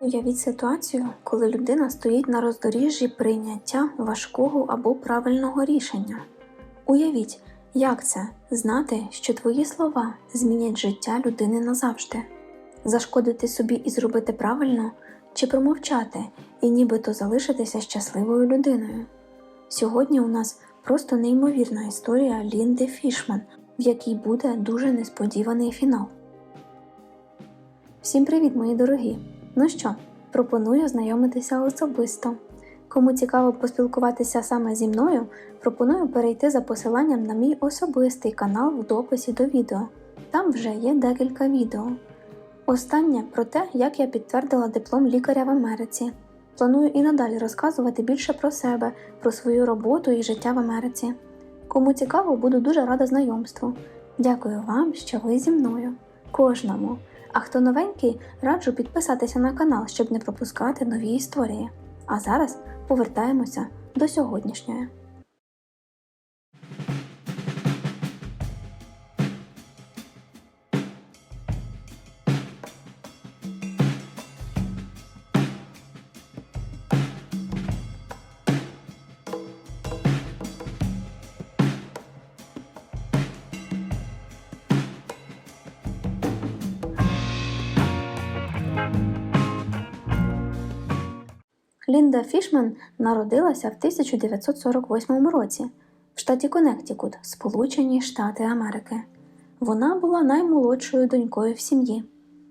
Уявіть ситуацію, коли людина стоїть на роздоріжжі прийняття важкого або правильного рішення. Уявіть, як це знати, що твої слова змінять життя людини назавжди, зашкодити собі і зробити правильно, чи промовчати і нібито залишитися щасливою людиною. Сьогодні у нас просто неймовірна історія Лінди Фішман, в якій буде дуже несподіваний фінал. Всім привіт, мої дорогі! Ну що, пропоную знайомитися особисто. Кому цікаво поспілкуватися саме зі мною, пропоную перейти за посиланням на мій особистий канал в дописі до відео. Там вже є декілька відео. Останнє про те, як я підтвердила диплом лікаря в Америці. Планую і надалі розказувати більше про себе, про свою роботу і життя в Америці. Кому цікаво, буду дуже рада знайомству. Дякую вам, що ви зі мною. Кожному. А хто новенький, раджу підписатися на канал, щоб не пропускати нові історії. А зараз повертаємося до сьогоднішньої. Лінда Фішман народилася в 1948 році в штаті Коннектикут, Сполучені Штати Америки. Вона була наймолодшою донькою в сім'ї,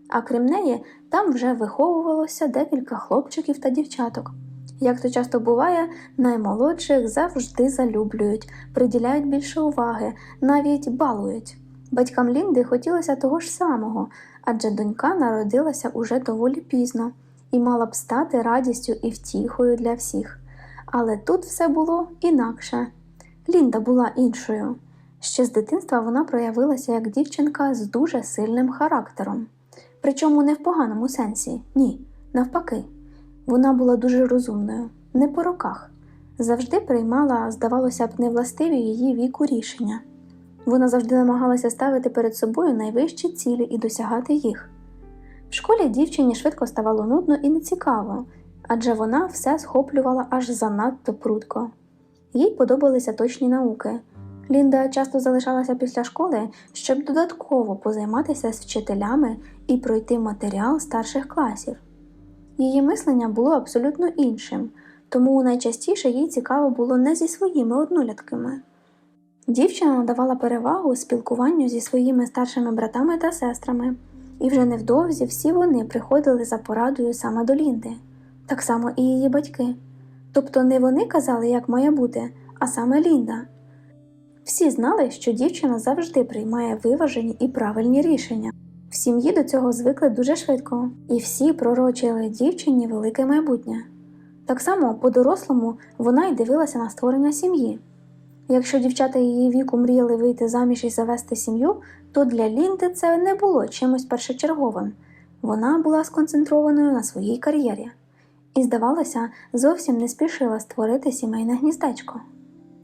а крім неї, там вже виховувалося декілька хлопчиків та дівчаток. Як то часто буває, наймолодших завжди залюблюють, приділяють більше уваги, навіть балують. Батькам Лінди хотілося того ж самого, адже донька народилася уже доволі пізно і мала б стати радістю і втіхою для всіх. Але тут все було інакше. Лінда була іншою. Ще з дитинства вона проявилася як дівчинка з дуже сильним характером. Причому не в поганому сенсі, ні, навпаки. Вона була дуже розумною, не по роках. Завжди приймала, здавалося б, невластиві її віку рішення. Вона завжди намагалася ставити перед собою найвищі цілі і досягати їх. В школі дівчині швидко ставало нудно і нецікаво, адже вона все схоплювала аж занадто прудко. Їй подобалися точні науки. Лінда часто залишалася після школи, щоб додатково позайматися з вчителями і пройти матеріал старших класів. Її мислення було абсолютно іншим, тому найчастіше їй цікаво було не зі своїми однолітками. Дівчина надавала перевагу спілкуванню зі своїми старшими братами та сестрами, і вже невдовзі всі вони приходили за порадою саме до Лінди, так само і її батьки. Тобто не вони казали, як має бути, а саме Лінда. Всі знали, що дівчина завжди приймає виважені і правильні рішення. В сім'ї до цього звикли дуже швидко, і всі пророчили дівчині велике майбутнє. Так само по-дорослому вона й дивилася на створення сім'ї. Якщо дівчата її віку мріяли вийти заміж і завести сім'ю, то для Лінди це не було чимось першочерговим. Вона була сконцентрованою на своїй кар'єрі і, здавалося, зовсім не спішила створити сімейне гніздечко.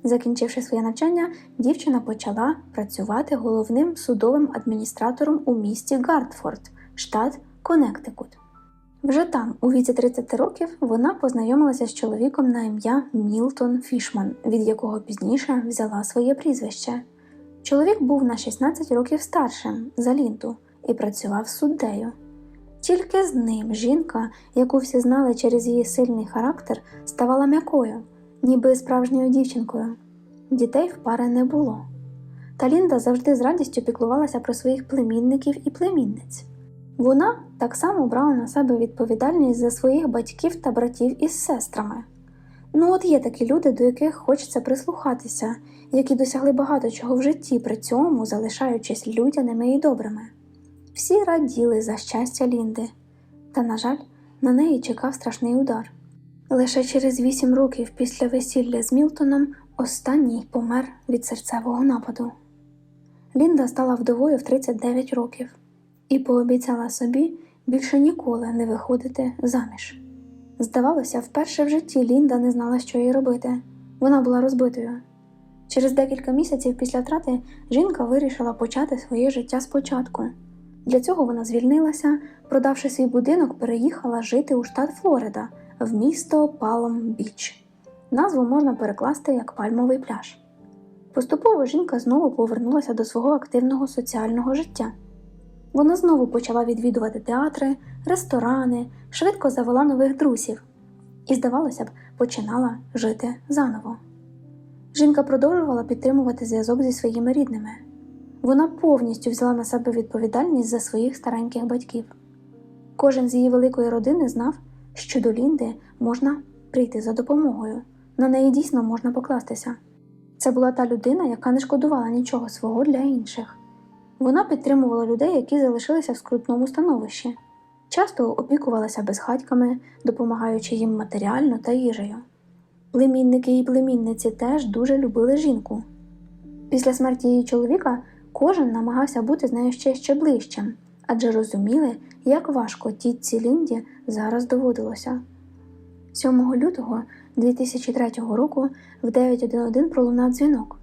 Закінчивши своє навчання, дівчина почала працювати головним судовим адміністратором у місті Гартфорд, штат Коннектикут. Вже там, у віці 30 років, вона познайомилася з чоловіком на ім'я Мілтон Фішман, від якого пізніше взяла своє прізвище. Чоловік був на 16 років старшим за Лінду і працював суддею. Тільки з ним жінка, яку всі знали через її сильний характер, ставала м'якою, ніби справжньою дівчинкою. Дітей в пари не було. Та Лінда завжди з радістю піклувалася про своїх племінників і племінниць. Вона так само брала на себе відповідальність за своїх батьків та братів із сестрами. Ну, от є такі люди, до яких хочеться прислухатися, які досягли багато чого в житті, при цьому залишаючись людяними і добрими. Всі раділи за щастя Лінди, та, на жаль, на неї чекав страшний удар. Лише через вісім років після весілля з Мілтоном останній помер від серцевого нападу. Лінда стала вдовою в 39 років і пообіцяла собі більше ніколи не виходити заміж. Здавалося, вперше в житті Лінда не знала, що їй робити. Вона була розбитою. Через декілька місяців після трати жінка вирішила почати своє життя спочатку. Для цього вона звільнилася, продавши свій будинок, переїхала жити у штат Флорида в місто Палм Біч. Назву можна перекласти як пальмовий пляж. Поступово жінка знову повернулася до свого активного соціального життя. Вона знову почала відвідувати театри, ресторани, швидко завела нових друзів і, здавалося б, починала жити заново. Жінка продовжувала підтримувати зв'язок зі своїми рідними. Вона повністю взяла на себе відповідальність за своїх стареньких батьків. Кожен з її великої родини знав, що до Лінди можна прийти за допомогою, на неї дійсно можна покластися. Це була та людина, яка не шкодувала нічого свого для інших. Вона підтримувала людей, які залишилися в скрутному становищі, часто опікувалася безхатьками, допомагаючи їм матеріально та їжею. Племінники і племінниці теж дуже любили жінку. Після смерті її чоловіка кожен намагався бути з нею ще ще ближчим, адже розуміли, як важко тітці Лінді зараз доводилося. 7 лютого 2003 року в 911 пролунав дзвінок.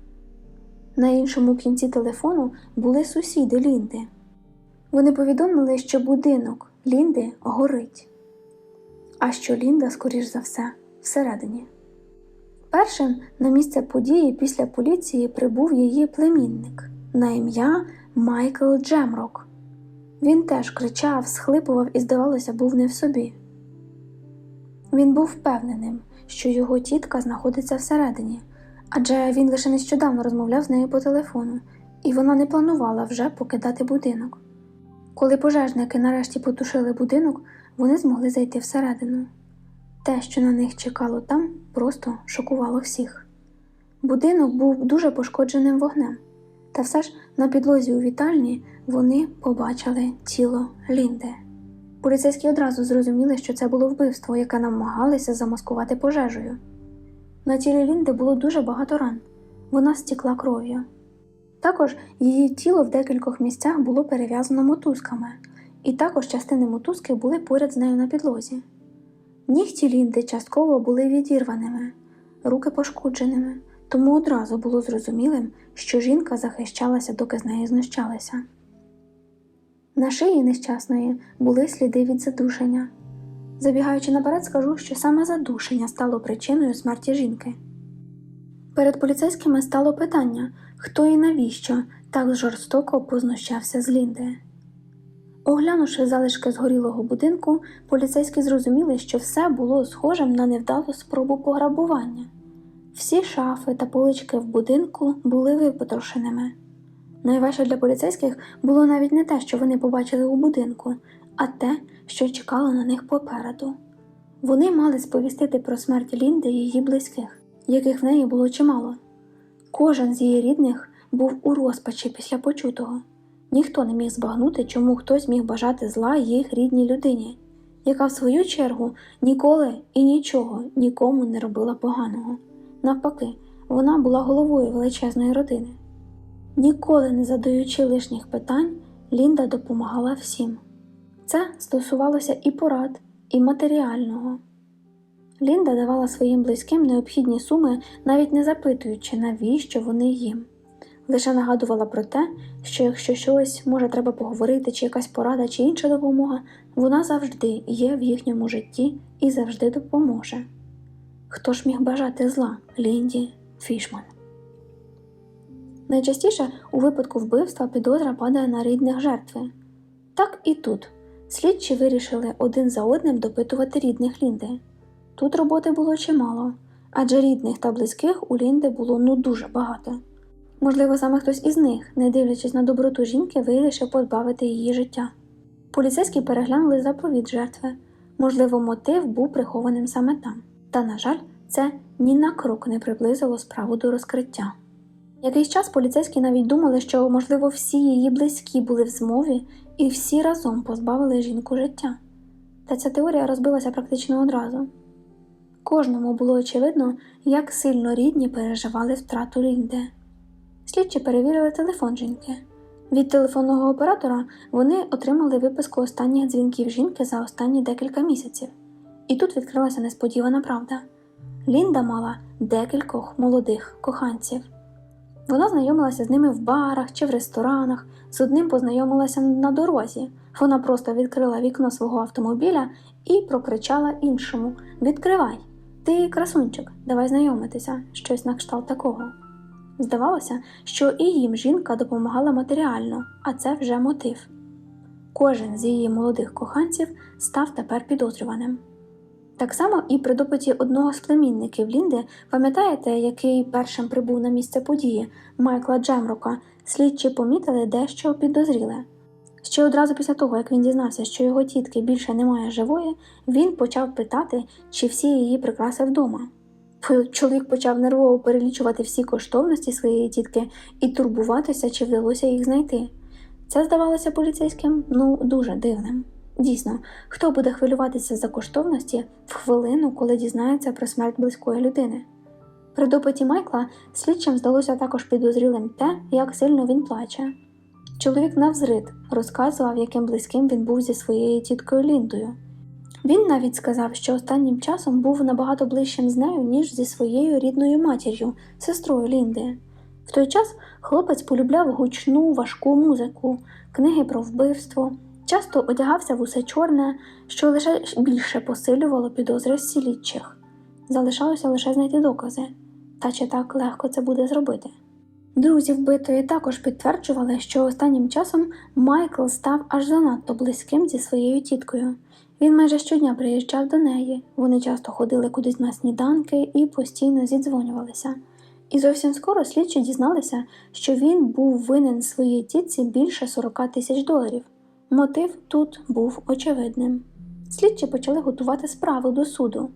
На іншому кінці телефону були сусіди Лінди. Вони повідомили, що будинок Лінди горить, а що Лінда, скоріш за все, всередині. Першим на місце події після поліції прибув її племінник на ім'я Майкл Джемрок. Він теж кричав, схлипував і, здавалося, був не в собі. Він був впевненим, що його тітка знаходиться всередині, адже він лише нещодавно розмовляв з нею по телефону, і вона не планувала вже покидати будинок. Коли пожежники нарешті потушили будинок, вони змогли зайти всередину. Те, що на них чекало там, просто шокувало всіх. Будинок був дуже пошкодженим вогнем, та все ж на підлозі у вітальні вони побачили тіло Лінди. Поліцейські одразу зрозуміли, що це було вбивство, яке намагалися замаскувати пожежею. На тілі Лінди було дуже багато ран, вона стікла кров'ю. Також її тіло в декількох місцях було перев'язано мотузками, і також частини мотузки були поряд з нею на підлозі. Нігті Лінди частково були відірваними, руки пошкодженими, тому одразу було зрозумілим, що жінка захищалася, доки з неї знущалися. На шиї нещасної були сліди від задушення. Забігаючи наперед, скажу, що саме задушення стало причиною смерті жінки. Перед поліцейськими стало питання, хто і навіщо так жорстоко познущався з Лінди. Оглянувши залишки згорілого будинку, поліцейські зрозуміли, що все було схожим на невдалу спробу пограбування. Всі шафи та полички в будинку були випотрошеними. Найважче для поліцейських було навіть не те, що вони побачили у будинку, а те, що чекало на них попереду. Вони мали сповістити про смерть Лінди і її близьких, яких в неї було чимало. Кожен з її рідних був у розпачі після почутого. Ніхто не міг збагнути, чому хтось міг бажати зла їх рідній людині, яка в свою чергу ніколи і нічого нікому не робила поганого. Навпаки, вона була головою величезної родини. Ніколи не задаючи лишніх питань, Лінда допомагала всім. Це стосувалося і порад, і матеріального. Лінда давала своїм близьким необхідні суми, навіть не запитуючи, навіщо вони їм. Лише нагадувала про те, що якщо щось може треба поговорити, чи якась порада, чи інша допомога, вона завжди є в їхньому житті і завжди допоможе. Хто ж міг бажати зла Лінді Фішман? Найчастіше у випадку вбивства підозра падає на рідних жертви. Так і тут слідчі вирішили один за одним допитувати рідних Лінди. Тут роботи було чимало, адже рідних та близьких у Лінди було ну дуже багато. Можливо, саме хтось із них, не дивлячись на доброту жінки, вирішив позбавити її життя. Поліцейські переглянули заповідь жертви. Можливо, мотив був прихованим саме там. Та, на жаль, це ні на крок не приблизило справу до розкриття. Якийсь час поліцейські навіть думали, що, можливо, всі її близькі були в змові і всі разом позбавили жінку життя. Та ця теорія розбилася практично одразу. Кожному було очевидно, як сильно рідні переживали втрату Лінди. Слідчі перевірили телефон жінки. Від телефонного оператора вони отримали виписку останніх дзвінків жінки за останні декілька місяців. І тут відкрилася несподівана правда. Лінда мала декількох молодих коханців. Вона знайомилася з ними в барах чи в ресторанах, з одним познайомилася на дорозі, Вона просто відкрила вікно свого автомобіля і прокричала іншому: Відкривай! Ти красунчик, давай знайомитися, щось на кшталт такого. Здавалося, що і їм жінка допомагала матеріально, а це вже мотив. Кожен з її молодих коханців став тепер підозрюваним. Так само і при допиті одного з племінників Лінди, пам'ятаєте, який першим прибув на місце події Майкла Джемрока, слідчі помітили дещо підозріле. Ще одразу після того, як він дізнався, що його тітки більше немає живої, він почав питати, чи всі її прикраси вдома. Чоловік почав нервово перелічувати всі коштовності своєї тітки і турбуватися, чи вдалося їх знайти. Це здавалося поліцейським ну дуже дивним. Дійсно, хто буде хвилюватися за коштовності в хвилину, коли дізнається про смерть близької людини? При допиті Майкла слідчим здалося також підозрілим те, як сильно він плаче. Чоловік навзрид розказував, яким близьким він був зі своєю тіткою Ліндою. Він навіть сказав, що останнім часом був набагато ближчим з нею, ніж зі своєю рідною матір'ю, сестрою Лінди. В той час хлопець полюбляв гучну, важку музику, книги про вбивство, часто одягався в усе чорне, що лише більше посилювало підозри слідчих. Залишалося лише знайти докази, та чи так легко це буде зробити. Друзі вбитої також підтверджували, що останнім часом Майкл став аж занадто близьким зі своєю тіткою. Він майже щодня приїжджав до неї, вони часто ходили кудись на сніданки і постійно зідзвонювалися. І зовсім скоро слідчі дізналися, що він був винен своїй тітці більше 40 тисяч доларів. Мотив тут був очевидним. Слідчі почали готувати справу до суду.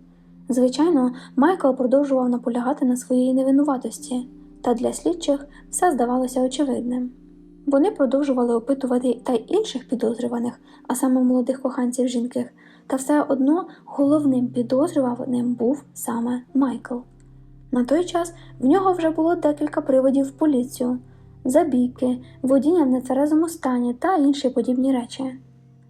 Звичайно, Майкл продовжував наполягати на своїй невинуватості, та для слідчих все здавалося очевидним. Вони продовжували опитувати та й інших підозрюваних, а саме молодих коханців жінки, та все одно головним підозрюваним був саме Майкл. На той час в нього вже було декілька приводів в поліцію, забійки, водіння в нетверезому стані та інші подібні речі.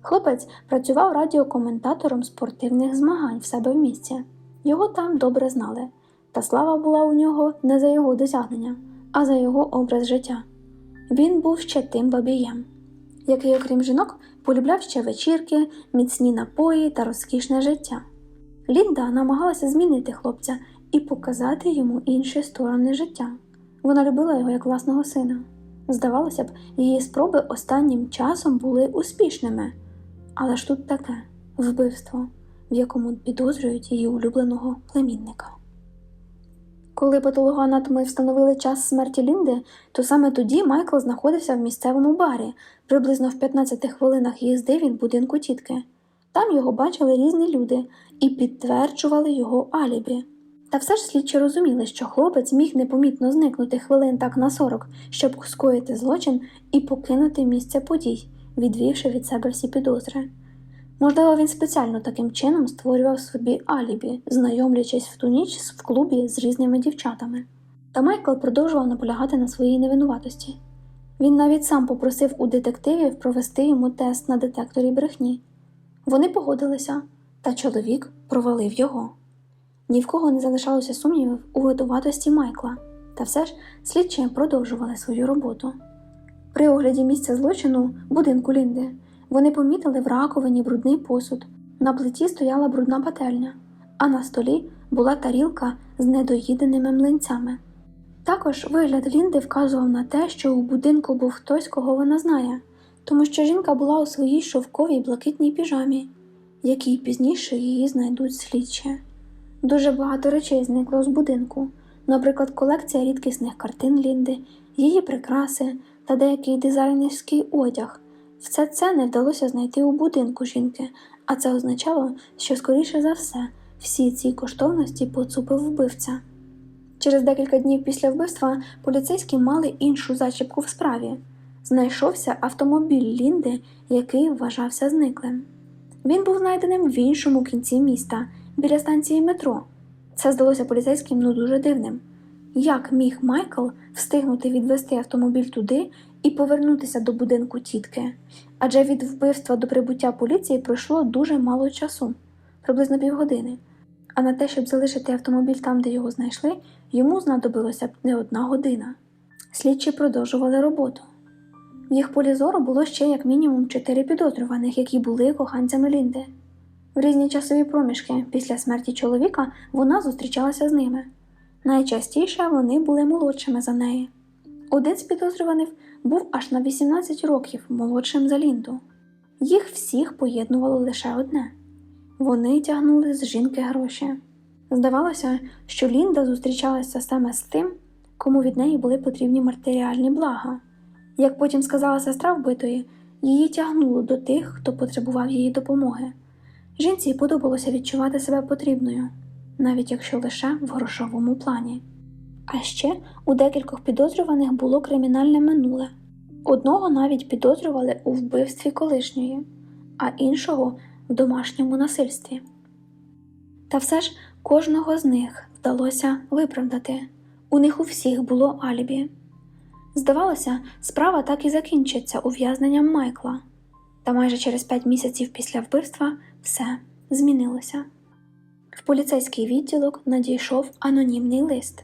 Хлопець працював радіокоментатором спортивних змагань в себе в місті. Його там добре знали, та слава була у нього не за його досягнення, а за його образ життя. Він був ще тим бабієм, який, окрім жінок, полюбляв ще вечірки, міцні напої та розкішне життя. Лінда намагалася змінити хлопця і показати йому інші сторони життя. Вона любила його як власного сина. Здавалося б, її спроби останнім часом були успішними, але ж тут таке вбивство, в якому підозрюють її улюбленого племінника. Коли патологоанатоми встановили час смерті Лінди, то саме тоді Майкл знаходився в місцевому барі, приблизно в 15 хвилинах їзди від будинку тітки. Там його бачили різні люди і підтверджували його алібі. Та все ж слідчі розуміли, що хлопець міг непомітно зникнути хвилин так на 40, щоб скоїти злочин і покинути місце подій, відвівши від себе всі підозри. Можливо, він спеціально таким чином створював собі алібі, знайомлячись в ту ніч в клубі з різними дівчатами. Та Майкл продовжував наполягати на своїй невинуватості. Він навіть сам попросив у детективів провести йому тест на детекторі брехні. Вони погодилися, та чоловік провалив його. Ні в кого не залишалося сумнівів у витуватості Майкла, та все ж слідчі продовжували свою роботу. При огляді місця злочину будинку Лінди вони помітили в раковині брудний посуд. На плиті стояла брудна пательня, а на столі була тарілка з недоїденими млинцями. Також вигляд Лінди вказував на те, що у будинку був хтось, кого вона знає, тому що жінка була у своїй шовковій блакитній піжамі, якій пізніше її знайдуть слідчі. Дуже багато речей зникло з будинку, наприклад, колекція рідкісних картин Лінди, її прикраси та деякий дизайнерський одяг. Все це не вдалося знайти у будинку жінки, а це означало, що, скоріше за все, всі ці коштовності поцупив вбивця. Через декілька днів після вбивства поліцейські мали іншу зачіпку в справі. Знайшовся автомобіль Лінди, який вважався зниклим. Він був знайденим в іншому кінці міста, біля станції метро. Це здалося поліцейським ну дуже дивним. Як міг Майкл встигнути відвести автомобіль туди і повернутися до будинку тітки? Адже від вбивства до прибуття поліції пройшло дуже мало часу, приблизно півгодини. А на те, щоб залишити автомобіль там, де його знайшли, йому знадобилося б не одна година. Слідчі продовжували роботу. В їх полі зору було ще як мінімум чотири підозрюваних, які були коханцями Лінди. В різні часові проміжки після смерті чоловіка вона зустрічалася з ними. Найчастіше вони були молодшими за неї. Один з підозрюваних був аж на 18 років молодшим за Лінду. Їх всіх поєднувало лише одне вони тягнули з жінки гроші. Здавалося, що Лінда зустрічалася саме з тим, кому від неї були потрібні матеріальні блага. Як потім сказала сестра вбитої, її тягнуло до тих, хто потребував її допомоги. Жінці подобалося відчувати себе потрібною, навіть якщо лише в грошовому плані. А ще у декількох підозрюваних було кримінальне минуле. Одного навіть підозрювали у вбивстві колишньої, а іншого в домашньому насильстві. Та все ж кожного з них вдалося виправдати. У них у всіх було алібі. Здавалося, справа так і закінчиться ув'язненням Майкла. Та майже через п'ять місяців після вбивства все змінилося. В поліцейський відділок надійшов анонімний лист.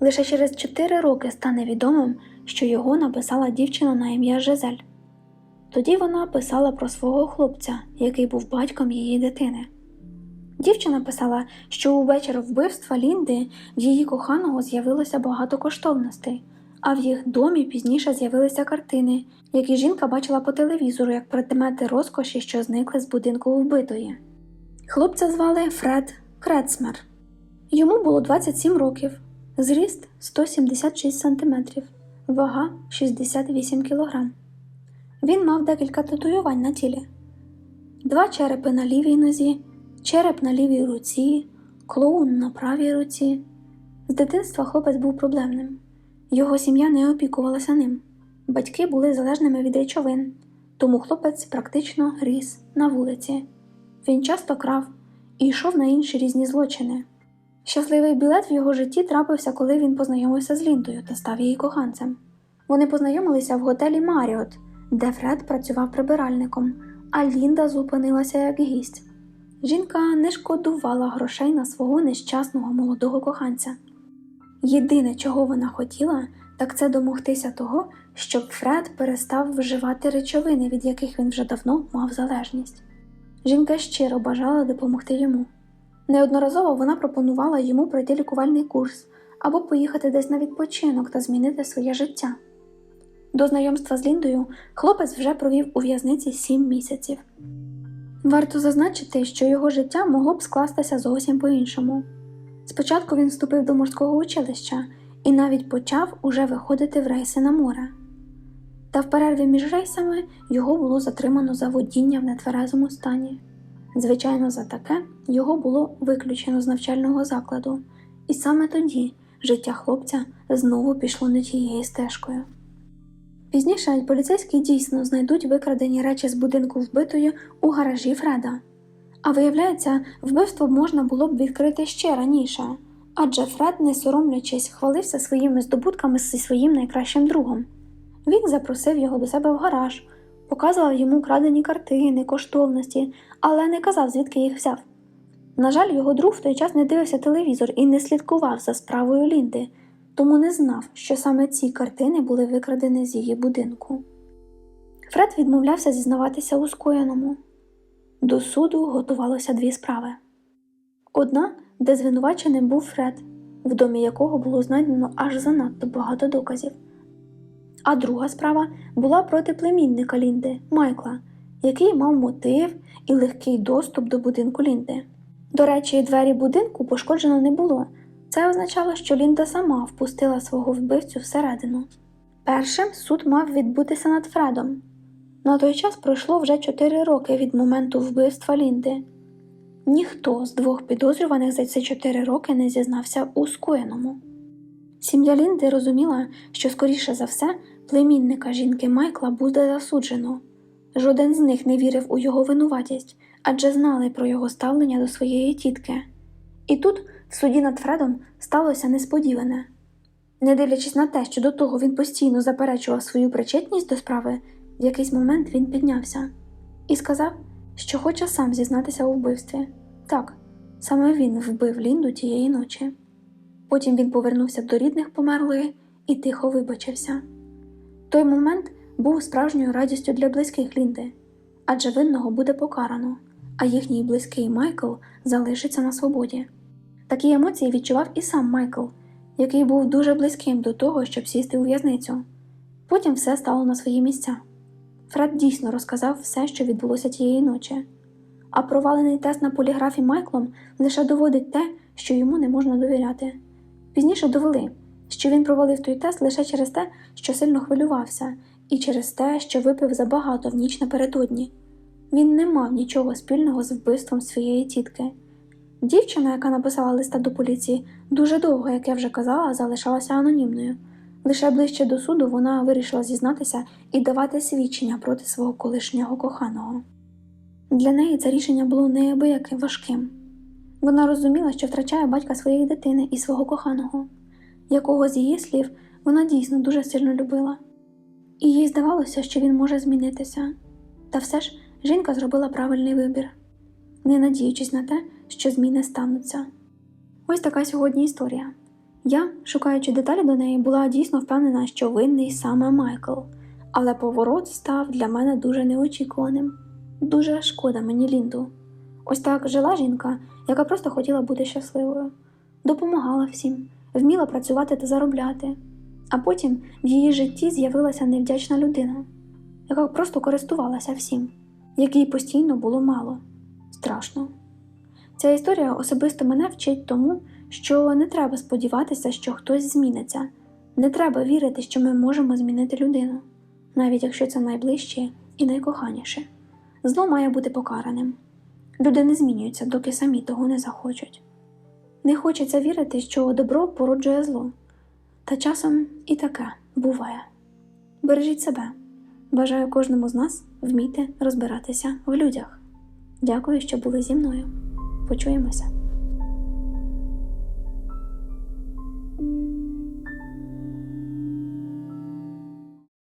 Лише через чотири роки стане відомим, що його написала дівчина на ім'я Жизель. Тоді вона писала про свого хлопця, який був батьком її дитини. Дівчина писала, що у вечір вбивства Лінди в її коханого з'явилося багато коштовностей, а в їх домі пізніше з'явилися картини, які жінка бачила по телевізору як предмети розкоші, що зникли з будинку вбитої. Хлопця звали Фред Крецмер. Йому було 27 років, зріст 176 см, вага 68 кг. Він мав декілька татуювань на тілі: два черепи на лівій нозі, череп на лівій руці, клоун на правій руці. З дитинства хлопець був проблемним. Його сім'я не опікувалася ним. Батьки були залежними від речовин, тому хлопець практично ріс на вулиці. Він часто крав і йшов на інші різні злочини. Щасливий білет в його житті трапився, коли він познайомився з Ліндою та став її коханцем. Вони познайомилися в готелі Маріот, де Фред працював прибиральником, а Лінда зупинилася як гість. Жінка не шкодувала грошей на свого нещасного молодого коханця. Єдине, чого вона хотіла, так це домогтися того, щоб Фред перестав вживати речовини, від яких він вже давно мав залежність. Жінка щиро бажала допомогти йому. Неодноразово вона пропонувала йому пройти лікувальний курс або поїхати десь на відпочинок та змінити своє життя. До знайомства з Ліндою хлопець вже провів у в'язниці сім місяців. Варто зазначити, що його життя могло б скластися зовсім по-іншому. Спочатку він вступив до морського училища і навіть почав уже виходити в рейси на море. Та в перерві між рейсами його було затримано за водіння в нетверезому стані. Звичайно, за таке його було виключено з навчального закладу, і саме тоді життя хлопця знову пішло не тією стежкою. Пізніше поліцейські дійсно знайдуть викрадені речі з будинку вбитої у гаражі Фреда. А виявляється, вбивство можна було б відкрити ще раніше, адже Фред, не соромлячись, хвалився своїми здобутками зі своїм найкращим другом. Він запросив його до себе в гараж, показував йому крадені картини, коштовності, але не казав, звідки їх взяв. На жаль, його друг в той час не дивився телевізор і не слідкував за справою Лінди, тому не знав, що саме ці картини були викрадені з її будинку. Фред відмовлявся зізнаватися у скоєному. До суду готувалося дві справи. Одна, де звинуваченим був Фред, в домі якого було знайдено аж занадто багато доказів. А друга справа була проти племінника Лінди Майкла, який мав мотив і легкий доступ до будинку Лінди. До речі, двері будинку пошкоджено не було. Це означало, що Лінда сама впустила свого вбивцю всередину. Першим суд мав відбутися над Фредом. На той час пройшло вже 4 роки від моменту вбивства Лінди. Ніхто з двох підозрюваних за ці 4 роки не зізнався у скоєному. Сім'я Лінди розуміла, що, скоріше за все, племінника жінки Майкла буде засуджено. Жоден з них не вірив у його винуватість, адже знали про його ставлення до своєї тітки. І тут, в суді над Фредом, сталося несподіване. Не дивлячись на те, що до того він постійно заперечував свою причетність до справи, в якийсь момент він піднявся і сказав, що хоче сам зізнатися у вбивстві. Так, саме він вбив Лінду тієї ночі. Потім він повернувся до рідних померлої і тихо вибачився. Той момент був справжньою радістю для близьких Лінди, адже винного буде покарано, а їхній близький Майкл залишиться на свободі. Такі емоції відчував і сам Майкл, який був дуже близьким до того, щоб сісти у в'язницю. Потім все стало на свої місця. Фред дійсно розказав все, що відбулося тієї ночі, а провалений тест на поліграфі Майклом лише доводить те, що йому не можна довіряти. Пізніше довели, що він провалив той тест лише через те, що сильно хвилювався, і через те, що випив забагато в ніч напередодні. Він не мав нічого спільного з вбивством своєї тітки. Дівчина, яка написала листа до поліції, дуже довго, як я вже казала, залишалася анонімною. Лише ближче до суду вона вирішила зізнатися і давати свідчення проти свого колишнього коханого. Для неї це рішення було неабияке важким. Вона розуміла, що втрачає батька своєї дитини і свого коханого, якого з її слів вона дійсно дуже сильно любила. І їй здавалося, що він може змінитися. Та все ж жінка зробила правильний вибір, не надіючись на те, що зміни стануться. Ось така сьогодні історія. Я, шукаючи деталі до неї, була дійсно впевнена, що винний саме Майкл, але поворот став для мене дуже неочікуваним. Дуже шкода мені Лінду. Ось так жила жінка, яка просто хотіла бути щасливою, допомагала всім, вміла працювати та заробляти. А потім в її житті з'явилася невдячна людина, яка просто користувалася всім, якій постійно було мало. Страшно. Ця історія особисто мене вчить тому, що не треба сподіватися, що хтось зміниться. Не треба вірити, що ми можемо змінити людину, навіть якщо це найближче і найкоханіше. Зло має бути покараним. Люди не змінюються, доки самі того не захочуть. Не хочеться вірити, що добро породжує зло. Та часом і таке буває. Бережіть себе. Бажаю кожному з нас вміти розбиратися в людях. Дякую, що були зі мною. Почуємося.